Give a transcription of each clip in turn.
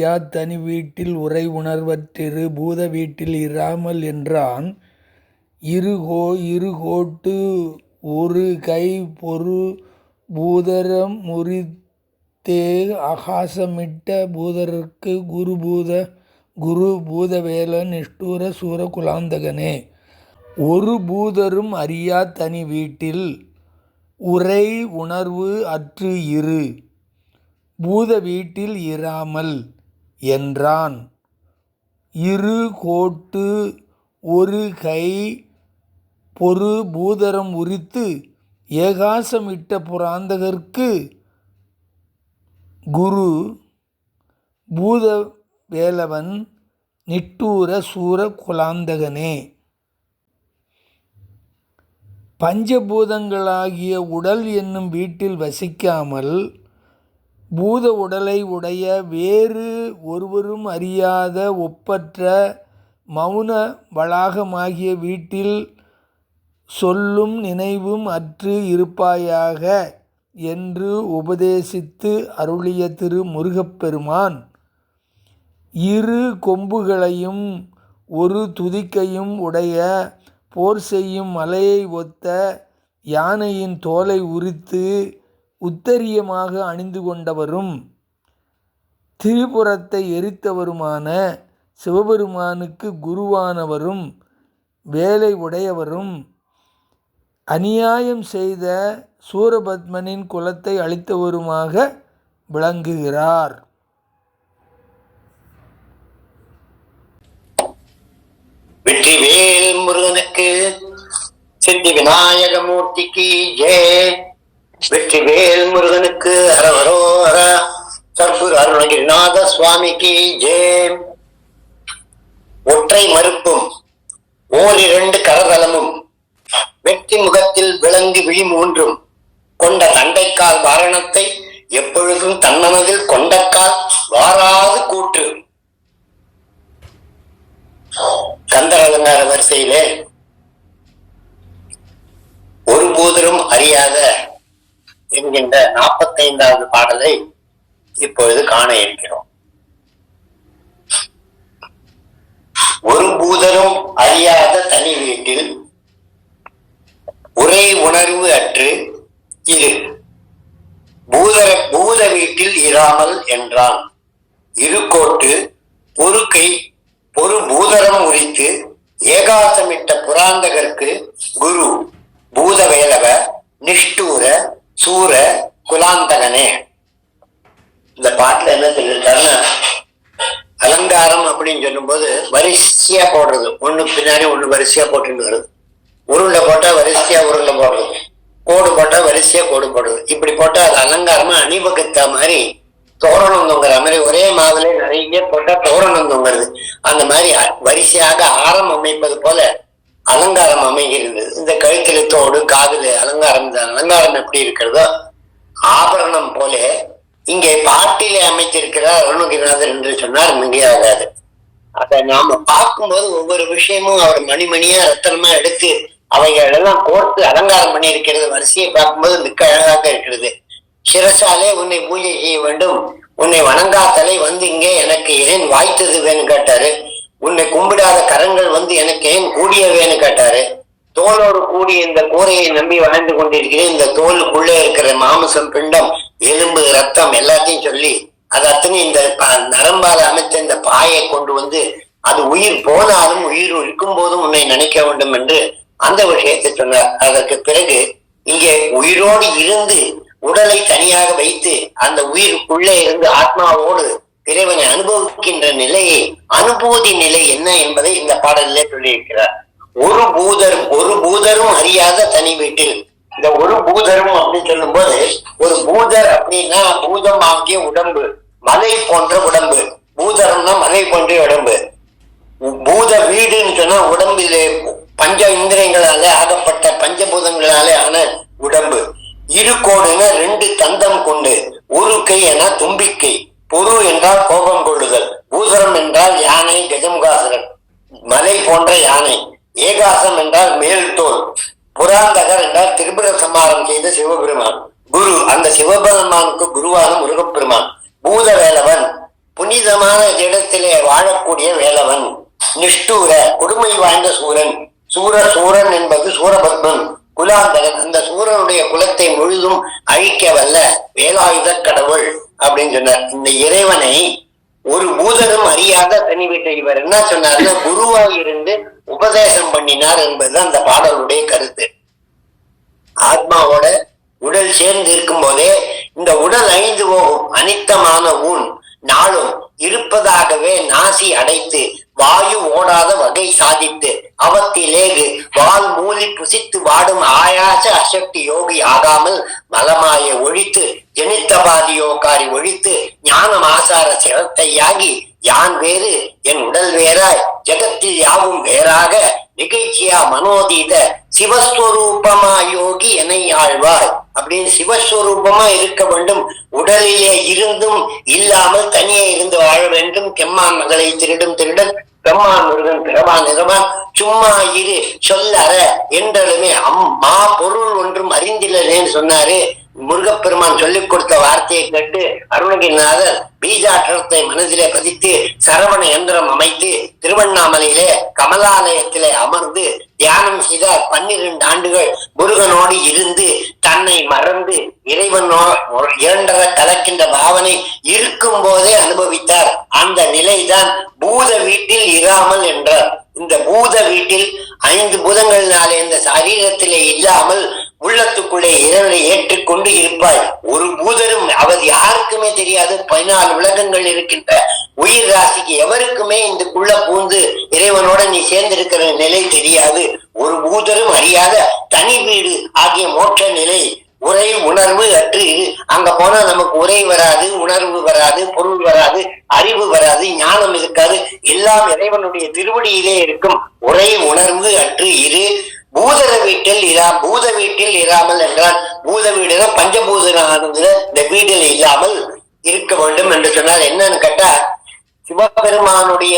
பூதரும் தனி வீட்டில் உரை உணர்வற்றிரு பூத வீட்டில் இராமல் என்றான். இருகோ இருகோட்டு ஒரு கை பொரு பூதரம் முறித்தே ஆகாசமிட்ட பூதருக்கு குரு பூத குரு பூதவேல நிஷ்டூர சூர குலாந்தகனே. ஒரு பூதரும் அறியா தனி வீட்டில் உரை உணர்வு அற்று இரு பூத வீட்டில் இராமல். என்றான். இரு கோட்டு ஒரு கை பொரு பூதரம் உரித்து ஏகாசமிட்ட புராந்தகர்க்கு குரு பூத வேலவன் நிட்டூர சூர குலாந்தகனே. பஞ்சபூதங்களாகிய உடல் என்னும் வீட்டில் வசிக்காமல் பூத உடலை உடைய வேறு ஒருவரும் அறியாத ஒப்பற்ற மௌன வளாகமாகிய வீட்டில் சொல்லும் நினைவும் அற்று இருப்பாயாக என்று உபதேசித்து அருளிய திரு முருகப்பெருமான். இரு கொம்புகளையும் ஒரு துதிக்கையும் உடைய போர் செய்யும் மலையை ஒத்த யானையின் தோலை உரித்து உத்தரியமாக அணிந்து கொண்டவரும் திரிபுரத்தை எரித்தவருமான சிவபெருமானுக்கு குருவானவரும் வேலை உடையவரும் அநியாயம் செய்த சூரபத்மனின் குலத்தை அழித்தவருமாக விளங்குகிறார். வெற்றிவேல் முருகனுக்கு சித்தி விநாயகமூர்த்திக்கு ஜெய் வெற்றிவேல் முருகனுக்கு அரவரோர சர்க்குரு அருணகிரிநாத சுவாமிக்கு ஜே. ஒற்றை மறுப்பும் ஓரிரண்டு கரதலமும் வெற்றி முகத்தில் விளங்கு விழி மூன்றும் கொண்ட தண்டைக்கால் வாரணத்தை எப்பொழுதும் தன்னமதில் கொண்டக்கால் வாராது கூற்று. கந்தர் அலங்கார வரிசையிலே ஒரு பூதரும் அறியாத என்கின்ற நாற்பத்தைந்தாவது பாடலை இப்பொழுது காண இருக்கிறோம். ஒரு பூதரும் அறியாத தனி வீட்டில் ஒரே உணர்வு அற்று இரு. பூதர பூத வீட்டில் இராமல் என்றான். இருகோட்டு பொறுக்கை ஒரு பூதரம் உரித்து ஏகாசமிட்ட புராந்தகர்க்கு குரு பூதவேலவ நிஷ்டூர சூர குலாந்தகனே இந்த பாட்டுல என்ன சொல்லியிருக்காருன்னா அலங்காரம் அப்படின்னு சொல்லும்போது வரிசையா போடுறது. ஒண்ணு பின்னாடி ஒண்ணு வரிசையா போட்டுன்னு வருது. உருண்டை போட்டா வரிசையா உருண்டை போடுறது. கோடு போட்டா வரிசையா கோடு போடுறது. இப்படி போட்டா அது அலங்காரமா அணிவகுத்த மாதிரி தோரணம் தொங்குற மாதிரி ஒரே மாவுல நிறைய போட்டா தோரணம் தொங்குறது. அந்த மாதிரி வரிசையாக ஆரம் அமைப்பது போல அலங்காரம் அமைகிறது. இந்த கழுத்திலத்தோடு தோடு அலங்காரம் அலங்காரம் எப்படி இருக்கிறதோ ஆபரணம் போல இங்கே பாட்டிலே அமைத்திருக்கிறார் அருணகிரிநாதர் என்று சொன்னார் மிகையாகாது. அதை நாம பார்க்கும்போது ஒவ்வொரு விஷயமும் அவர் மணிமணியா ரத்தனமா எடுத்து அவைகளெல்லாம் கோர்த்து அலங்காரம் பண்ணி இருக்கிறது வரிசையை பார்க்கும்போது மிக்க அழகாக இருக்கிறது. சிரசாலே உன்னை பூஜை செய்ய வேண்டும். உன்னை வணங்காத்தலை வந்து இங்கே எனக்கு ஏன் வாய்த்தது வேணும் கேட்டாரு. உன்னை கும்பிடாத கரங்கள் வந்து எனக்கு ஏன் கூடியவேன்னு கேட்டாரு. தோலோடு கூடி இந்த கூரையை நம்பி வாழ்ந்து கொண்டிருக்கிறேன். இந்த தோலுக்குள்ளே இருக்கிற மாமிசம் பிண்டம் எலும்பு ரத்தம் எல்லாத்தையும் சொல்லி அது அத்தனை இந்த ப- அமைத்த இந்த பாயை கொண்டு வந்து அது உயிர் போனாலும் உயிர் இருக்கும் போதும் உன்னை நினைக்க வேண்டும் என்று அந்த விஷயத்தை சொன்னார். அதற்கு பிறகு இங்கே உயிரோடு இருந்து உடலை தனியாக வைத்து அந்த உயிருக்குள்ளே இருந்து ஆத்மாவோடு இறைவனை அனுபவிக்கின்ற நிலையை அனுபூதி நிலை என்ன என்பதை இந்த பாடலிலே சொல்லியிருக்கிறார். ஒரு பூதரும் ஒரு பூதரும் அறியாத தனி வீட்டில். இந்த ஒரு பூதரும் அப்படின்னு சொல்லும் போது ஒரு பூதர் அப்படின்னா பூதம் ஆகிய உடம்பு மலை போன்ற உடம்பு. பூதரம்னா மலை போன்ற உடம்பு. பூத வீடுன்னு சொன்னா உடம்பிலே பஞ்ச இந்திரியங்களாலே ஆகப்பட்ட பஞ்சபூதங்களாலே ஆன உடம்பு. இருகோடுன ரெண்டு தந்தம் கொண்டு ஒரு கை என தும்பிக்கை. புது என்றால் கோபம் கொள்ளுதல் பூசரம் என்றால் யானை கஜமுகாசுரன் மலை போன்ற யானை ஏகாசம் என்றால் மேல் தோல் புராந்தகர் என்றால் திரிபுர சமாரம் செய்த சிவபெருமான் குரு அந்த சிவபெருமானுக்கு குருவான முருகப்பெருமான் பூதவேலவன் புனிதமான இடத்திலே வாழக்கூடிய வேலவன் நிஷ்டூர கொடுமை வாய்ந்த சூரன் சூர சூரன் என்பது சூரபத்மன் குலாந்தகன் அந்த சூரனுடைய குலத்தை முழுதும் அழிக்க வல்ல வேலாயுத கடவுள். அப்படின்னு சொன்னார். இந்த இறைவனை ஒரு பூதனும் அறியாத தனி வீட்டை இவர் என்ன சொன்னார்னா குருவாக இருந்து உபதேசம் பண்ணினார் என்பது அந்த பாடலுடைய கருத்து. ஆத்மாவோட உடல் சேர்ந்து இருக்கும் போதே இந்த உடல் அழிந்து போகும் அனித்தமான ஊன் நாளும் இருப்பதாகவே நாசி அடைத்து வாயு ஓடாத வகை சாதித்து அவத்திலே வால் புசித்து வாடும் ஆயாச அசக்தி யோகி ஆகாமல் மலமாய ஒழித்து ஜனித்தபாதி யோகாரி ஒழித்து ஞான ஆசார சிரத்தையாகி யான் வேறு என் உடல் வேறாய் ஜெகத்தில் யாவும் வேறாக நிகழ்ச்சியா மனோதீத சிவஸ்வரூபமா யோகி என்னை ஆழ்வார். அப்படின்னு சிவஸ்வரூபமா இருக்க வேண்டும். உடலிலே இருந்தும் இல்லாமல் தனியே இருந்து வாழ வேண்டும். கெம்மான் மகளை திருடும் திருடன் பிரம்மா முருகன் பிறவான் நிறமா சும்மா இரு சொல்லற என்றாலுமே அம்மா பொருள் ஒன்றும் அறிந்திலேன்னு சொன்னாரு. முருகப்பெருமான் சொல்லிக் கொடுத்த வார்த்தையை கேட்டு அருணகிரிநாதர் பீஜாற்றத்தை மனதிலே பதித்து சரவண யந்திரம் அமைத்து திருவண்ணாமலையிலே கமலாலயத்திலே அமர்ந்து தியானம் செய்தார் பன்னிரண்டு ஆண்டுகள் முருகனோடு இருந்து தன்னை மறந்து இறைவனோ இரண்டர கலக்கின்ற பாவனை இருக்கும் போதே அனுபவித்தார். அந்த நிலைதான் பூத வீட்டில் இராமல் என்றார் இந்த பூத வீட்டில் ஐந்து பூதங்களினாலே இந்த சரீரத்திலே இல்லாமல் உள்ளத்துக்குள்ளே இறைவனை ஏற்றுக்கொண்டு இருப்பாய். ஒரு பூதரும் அவர் யாருக்குமே தெரியாது. பதினாலு உலகங்கள் இருக்கின்ற உயிர் ராசிக்கு எவருக்குமே இதுக்குள்ள பூந்து இறைவனோட நீ சேர்ந்திருக்கிற நிலை தெரியாது. ஒரு பூதரும் அறியாத தனி வீடு ஆகிய மோட்ச நிலை. உரை உணர்வு அற்று இரு. அங்க போனா நமக்கு உரை வராது உணர்வு வராது பொருள் வராது அறிவு வராது ஞானம் இருக்காது. எல்லாம் இறைவனுடைய திருவடியிலே இருக்கும். உரை உணர்வு அற்று இரு வீட்டில் இரா பூத வீட்டில் இராமல் என்றால் பூத வீடு பஞ்சபூதனானதுல இந்த வீட்டில் இல்லாமல் இருக்க வேண்டும் என்று சொன்னால் என்னன்னு கேட்டா சிவபெருமானுடைய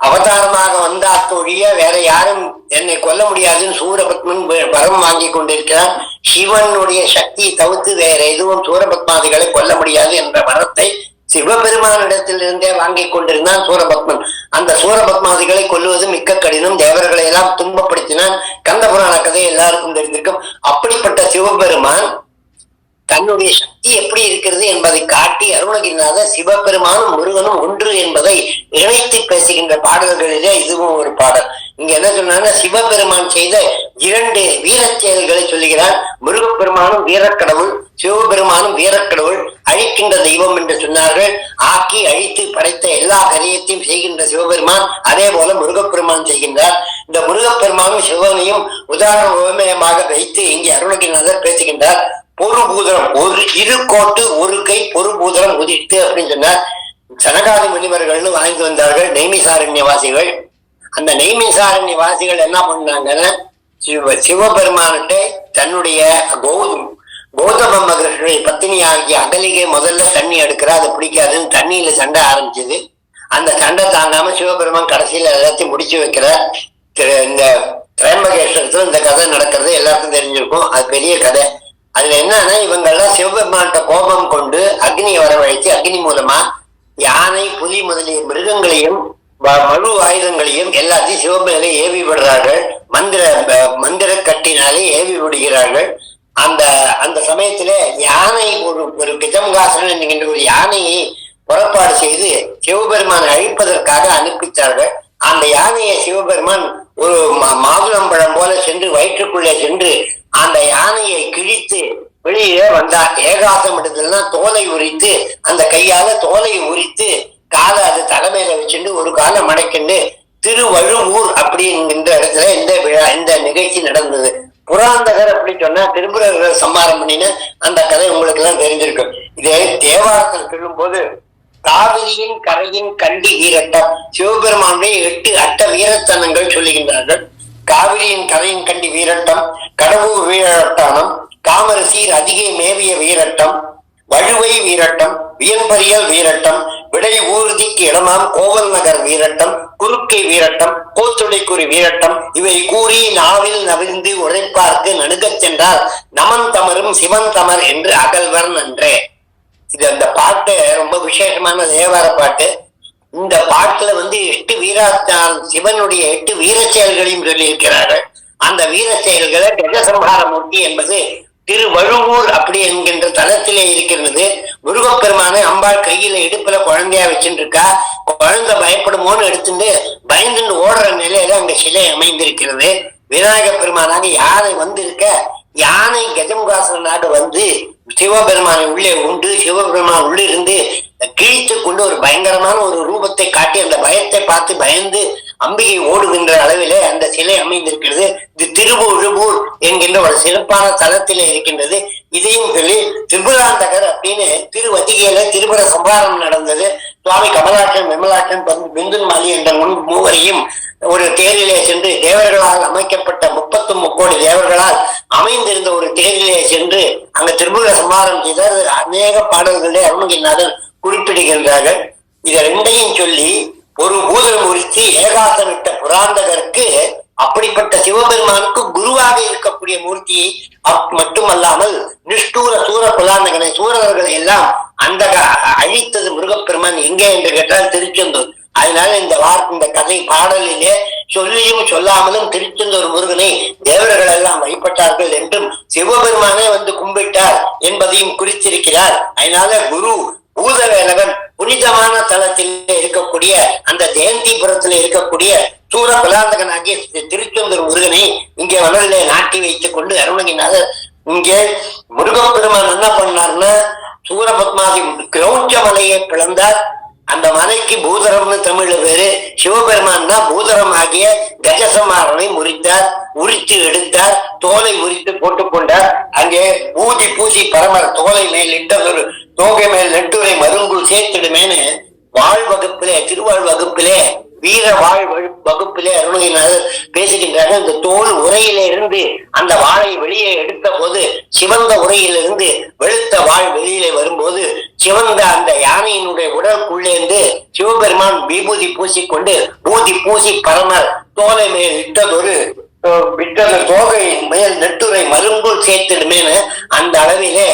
அவதாரமாக வந்தால் தொழிய வேற யாரும் என்னை கொல்ல முடியாதுன்னு சூரபத்மன் வரம் வாங்கி கொண்டிருக்கிறான். சிவனுடைய சக்தியை தவிர்த்து வேற எதுவும் சூரபத்மாதிகளை கொல்ல முடியாது என்ற வரத்தை சிவபெருமானிடத்திலிருந்தே வாங்கி கொண்டிருந்தான் சூரபத்மன். அந்த சூரபத்மாதிகளை கொல்லுவது மிக்க கடினம். தேவர்களை எல்லாம் துன்பப்படுத்தினான் எல்லாருக்கும் தெரிந்திருக்கும். அப்படிப்பட்ட சிவபெருமான் தன்னுடைய சக்தி எப்படி இருக்கிறது என்பதை காட்டி அருணகிரிநாத சிவபெருமானும் முருகனும் ஒன்று என்பதை இணைத்து பேசுகின்ற பாடல்களிலே இதுவும் ஒரு பாடல். இங்க என்ன சொன்னா சிவபெருமான் செய்த இரண்டு வீர செயல்களை சொல்லுகிறார். முருகப்பெருமானும் வீரக்கடவுள் சிவபெருமானும் வீரக்கடவுள் அழிக்கின்ற தெய்வம் என்று சொன்னார்கள். ஆக்கி அழித்து படைத்த எல்லா கரியத்தையும் செய்கின்ற சிவபெருமான் அதே போல முருகப்பெருமான் செய்கின்றார். இந்த முருகப்பெருமானும் சிவனையும் உதாரண உபமயமாக வைத்து இங்கே அருணகிரிநாதர் பேசுகின்றார். பொறுபூதரம் ஒரு இரு கோட்டு ஒரு கை பொறுபூதரம் உதித்து அப்படின்னு சொன்ன சனகாதி முனிவர்கள் வாங்கி வந்தார்கள் நெய்மிசாரண்யவாசிகள் அந்த நெய்மிசாரண்யவாசிகள் என்ன பண்ணாங்கன்னா சிவ சிவபெருமான்கிட்ட தன்னுடைய கௌதம் கௌதம மகர்ஷனுடைய பத்தினி ஆகிய அகலிகை முதல்ல தண்ணி எடுக்கிறா அது பிடிக்காதுன்னு தண்ணியில சண்டை ஆரம்பிச்சது. அந்த சண்டை தாண்டாம சிவபெருமான் கடைசியில எல்லாத்தையும் முடிச்சு வைக்கிறார். இந்த திரைம்பகேஸ்வரத்துல இந்த கதை நடக்கிறது எல்லாருக்கும் தெரிஞ்சிருக்கும். அது பெரிய கதை. அதுல என்னன்னா இவங்க எல்லாம் சிவபெருமான்கிட்ட கோபம் கொண்டு அக்னியை வரவழைத்து அக்னி மூலமா யானை புலி முதலிய மிருகங்களையும் மழு ஆயுதங்களையும் எல்லாத்தையும் சிவபெருமையிலே ஏவி விடுறார்கள். மந்திர மந்திர கட்டினாலே ஏவி விடுகிறார்கள். அந்த அந்த சமயத்துல யானை ஒரு ஒரு கிஜம்காசன் என்கின்ற ஒரு யானையை புறப்பாடு செய்து சிவபெருமானை அழிப்பதற்காக அனுப்பித்தார்கள் அந்த யானையை சிவபெருமான் ஒரு மா- மாதுளம்பழம் போல சென்று வயிற்றுக்குள்ளே சென்று அந்த யானையை கிழித்து வெளியே வந்தார். ஏகாசம் இடத்துல தோலை உரித்து அந்த கையால தோலை உரித்து காலை அது தலைமையில வச்சுட்டு ஒரு காலை மடக்கிண்டு திருவழுவூர் அப்படிங்கிற இடத்துல இந்த விழா இந்த நிகழ்ச்சி நடந்தது. புராந்தகர் அப்படின்னு சொன்னா திருப்புரர் சம்மாரம் பண்ணின அந்த கதை உங்களுக்கு எல்லாம் தெரிஞ்சிருக்கும். இதே தேவாரத்தில் சொல்லும்போது காவிரியின் கரையின் கண்டி வீரட்டம். சிவபெருமானுடைய எட்டு அட்ட வீரத்தனங்கள் சொல்லுகின்றார்கள். காவிரியின் கரையின் கண்டி வீரட்டம் கடவுள் வீரட்டானம் காமரசீர் அதிகை மேவிய வீரட்டம் வழுவை வீரட்டம் வியன்பரியல் வீரட்டம் விடை ஊர்திக்கு இடமாம் கோவல் நகர் வீரட்டம் குறுக்கை வீரட்டம் கோத்துடைக்குறி வீரட்டம் இவை கூறி நாவில் நவிழ்ந்து உழைப்பார்க்கு நடுகச் சென்றால் நமன் தமரும் சிவன் தமர் என்று அகல்வர் நன்றே. இது அந்த பாட்டு ரொம்ப விசேஷமான தேவார பாட்டு. இந்த பாட்டுல வந்து எட்டு வீராத்தான் சிவனுடைய எட்டு வீர செயல்களையும் சொல்லியிருக்கிறாரு அந்த வீர செயல்களை கஜசம்ஹார மூர்த்தி என்பது திருவழுவூர் அப்படி என்கின்ற தளத்திலே இருக்கிறது. முருகப்பெருமானை அம்பாள் கையில இடுப்புல குழந்தையா வச்சுட்டு இருக்கா குழந்தை பயப்படுமோன்னு எடுத்துட்டு பயந்துட்டு ஓடுற நிலையில அங்க சிலை அமைந்திருக்கிறது. விநாயக பெருமானாக யானை வந்திருக்க யானை கஜமுகாசன நாடு வந்து சிவபெருமான் உள்ளே உண்டு சிவபெருமான் உள்ளே இருந்து கிழித்து கொண்டு ஒரு பயங்கரமான ஒரு ரூபத்தை காட்டி அந்த பயத்தை பார்த்து பயந்து அம்பிகை ஓடுகின்ற அளவிலே அந்த சிலை அமைந்திருக்கிறது. இது திருவுழுவூர் என்கின்ற ஒரு சிறப்பான தலத்திலே இருக்கின்றது. இதையும் சொல்லி திரிபுராந்தகர் அப்படின்னு திருவதிகையில திருபுர சம்பாரம் நடந்தது. சுவாமி கமலாட்டன் விமலாட்சன் பிந்துன் மாலி என்ற முன் மூவரையும் ஒரு தேரிலே சென்று தேவர்களால் அமைக்கப்பட்ட முப்பத்து முக்கோடி தேவர்களால் அமைந்திருந்த ஒரு தேரிலே சென்று அங்க திருமுக சமாரம் செய்தார். அநேக பாடல்களே அருணகிரிநாதன் குறிப்பிடுகின்றார்கள். இதை ரெண்டையும் சொல்லி ஒரு பூதம் குறித்து ஏகாசமிட்ட புராந்தகருக்கு அப்படிப்பட்ட சிவபெருமானுக்கு குருவாக இருக்கக்கூடிய மூர்த்தியை அப் மட்டுமல்லாமல் நிஷ்டூர சூர புலாந்தகனை சூரர்களை எல்லாம் அந்த அழித்தது முருகப்பெருமான் எங்கே என்று கேட்டால் திருச்செந்தூர். அதனால இந்த வார்த்தை இந்த கதை பாடலிலே சொல்லியும் சொல்லாமலும் திருச்செந்தூர் முருகனை தேவர்கள் எல்லாம் வழிபட்டார்கள் என்றும் சிவபெருமானே வந்து கும்பிட்டார் என்பதையும் குறித்திருக்கிறார். அதனால குரு பூதவேலவன் புனிதமான தலத்தில் இருக்கக்கூடிய அந்த ஜெயந்திபுரத்தில் இருக்கக்கூடிய சூர பலாந்தகனாகிய திருச்செந்தூர் முருகனை இங்கே மணலிலே நாட்டி வைத்துக் கொண்டு அருணகினால இங்கே முருகப்பெருமான் என்ன பண்ணார்னா சூரபத்மாதி கிரௌஞ்ச மலையை பிளந்தார். அந்த மலைக்கு பூதரம்னு தமிழ்ல பேரு. சிவபெருமான் தான் பூதரம் ஆகிய கஜசமாரனை முறித்தார் உரித்து எடுத்தார் தோலை உரித்து போட்டுக் கொண்டார். அங்கே பூஜி பூசி பரமர் தோலை மேல் இட்டதொரு தோகை மேல் நெட்டுரை மருங்கு சேர்த்திடுமேனு வாழ் வகுப்பிலே திருவாழ் வகுப்பிலே வீர வாழ் வகு- வகுப்பிலே அருணகிரிநாதர் பேசுகின்றார்கள் இந்த தோல் உரையிலிருந்து அந்த வாழை வெளியே எடுத்த போது சிவந்த உரையிலிருந்து வெளுத்த வாழ் வெளியிலே வரும்போது சிவந்த அந்த யானையினுடைய உடலுக்குள்ளே இருந்து சிவபெருமான் விபூதி பூசிக்கொண்டு பூதி பூசி பரமர் தோலை மேல் இட்டதொரு அஹ், விட்டது தோகை மேல் நெட்டுரை மருங்குள் சேர்த்திடுமேனு அந்த அளவிலே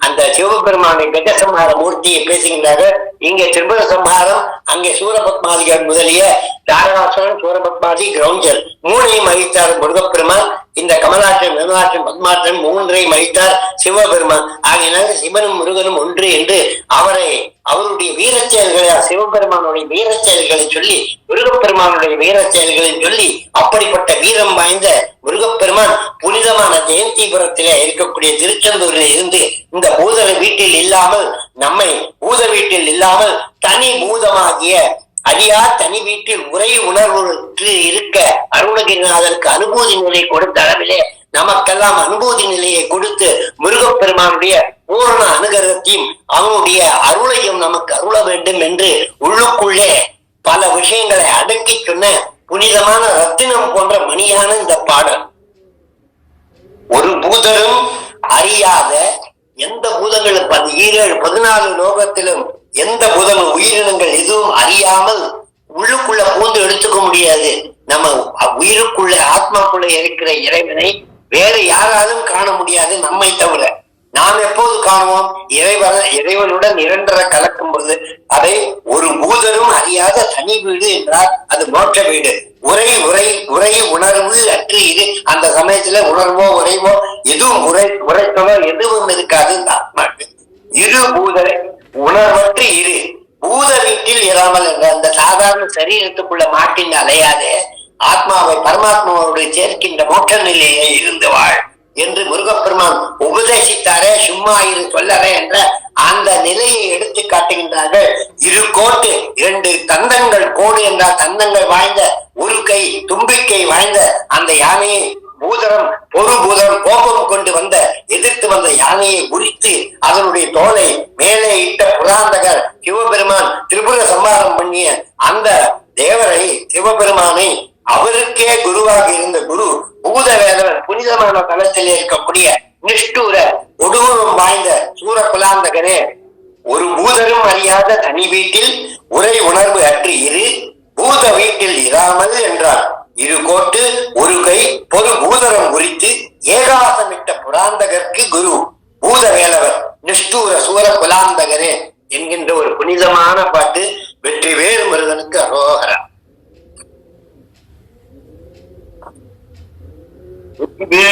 அந்த சிவபெருமானை கஜசம்ஹார மூர்த்தியை பேசுகின்றார்கள் இங்கே திரிபுர சம்ஹாரம் அங்கே சூரபத்மாதிகள் முதலிய தாரகாசுரன் சூரபத்மாதி கிரௌஞ்சல் மூணையும் அழித்தார் முருகப்பெருமான். இந்த கமலா விமலாட்சன் பத்மாற்றம் மூன்றை அழித்தார் சிவபெருமான். ஆகையினால சிவனும் முருகனும் ஒன்று என்று அவரை அவருடைய வீரச் செயல்களை சிவபெருமானுடைய வீரச் செயல்களை சொல்லி முருகப்பெருமானுடைய வீரச் செயல்களை சொல்லி அப்படிப்பட்ட வீரம் வாய்ந்த முருகப்பெருமான் புனிதமான ஜெயந்திபுரத்திலே இருக்கக்கூடிய திருச்செந்தூரில் இருந்து இந்த பூதர வீட்டில் இல்லாமல் நம்மை பூத வீட்டில் இல்லாமல் தனி பூதமாகிய அடியா தனி வீட்டில் உரை உணர்வுற்று இருக்க அருணகிரிநாதருக்கு அனுபூதி நிலை கொடுத்த அளவிலே நமக்கெல்லாம் அனுபூதி நிலையை கொடுத்து முருகப்பெருமானுடைய பூரண அனுகிரகத்தையும் அவனுடைய அருளையும் நமக்கு அருள வேண்டும் என்று உள்ளுக்குள்ளே பல விஷயங்களை அடக்கி சொன்ன புனிதமான ரத்தினம் போன்ற மணியான இந்த பாடல். ஒரு பூதரும் அறியாத எந்த பூதங்களும் பதி ஈரேழு பதினாலு லோகத்திலும் எந்த பூதமும் உயிரினங்கள் எதுவும் அறியாமல் உள்ளுக்குள்ள பூந்து எடுத்துக்க முடியாது. நம்ம உயிருக்குள்ள ஆத்மாக்குள்ள இருக்கிற இறைவனை வேற யாராலும் காண முடியாது நம்மை தவிர. நாம் எப்போது காணுவோம்? இறைவன இறைவனுடன் இரண்டரை கலக்கும் பொழுது அதை ஒரு மூதரும் அறியாத தனி வீடு என்றால் அது மோட்ச வீடு. உரை உரை உரை உணர்வு அற்று இது. அந்த சமயத்துல உணர்வோ உரைவோ எதுவும் உரை உரைத்தவோ எதுவும் இருக்காது. இந்த ஆத்மாக்கு இரு பூதரை உணர்வற்று இரு. பூத வீட்டில் இராமல் என்ற அந்த சாதாரண சரீரத்துக்குள்ள மாட்டின் அலையாதே. ஆத்மாவை பரமாத்மாவோடு சேர்க்கின்ற மோட்ச நிலையை இருந்து வாழ் என்று முருகப்பெருமான் உபதேசித்தாரே சும்மா இரு சொல்லவே என்ற அந்த நிலையை எடுத்து காட்டுகின்றார்கள். இரு கோட்டு இரண்டு தந்தங்கள் கோடு என்றால் தந்தங்கள் வாய்ந்த ஒரு கை தும்பிக்கை வாய்ந்த அந்த யானையை பூதரம் பொறு பூதரம் கோபம் கொண்டு வந்த எதிர்த்து வந்த யானையை குறித்து அதனுடைய தோலை மேலே இட்ட புராந்தகர் சிவபெருமான் திரிபுர சம்பாரம் பண்ணிய அந்த தேவரை சிவபெருமானை அவருக்கே குருவாக இருந்த குரு பூதவேதவன் புனிதமான தலத்தில் இருக்கக்கூடிய நிஷ்டூர ஒடுவரும் வாய்ந்த சூர குலாந்தகரே ஒரு பூதரும் அறியாத தனி வீட்டில் உரை உணர்வு அற்று இரு பூத வீட்டில் இராமல் என்றார். இரு கோட்டு ஒரு கை பொது பூதரம் குறித்து ஏகாசமிட்ட புராந்தகர்க்கு குரு பூத வேலவர் நிஷ்டூர சூர குலாந்தகரே என்கின்ற ஒரு புனிதமான பாட்டு வெற்றி வேறு முருகனுக்கு அரோகரா. Muito bem.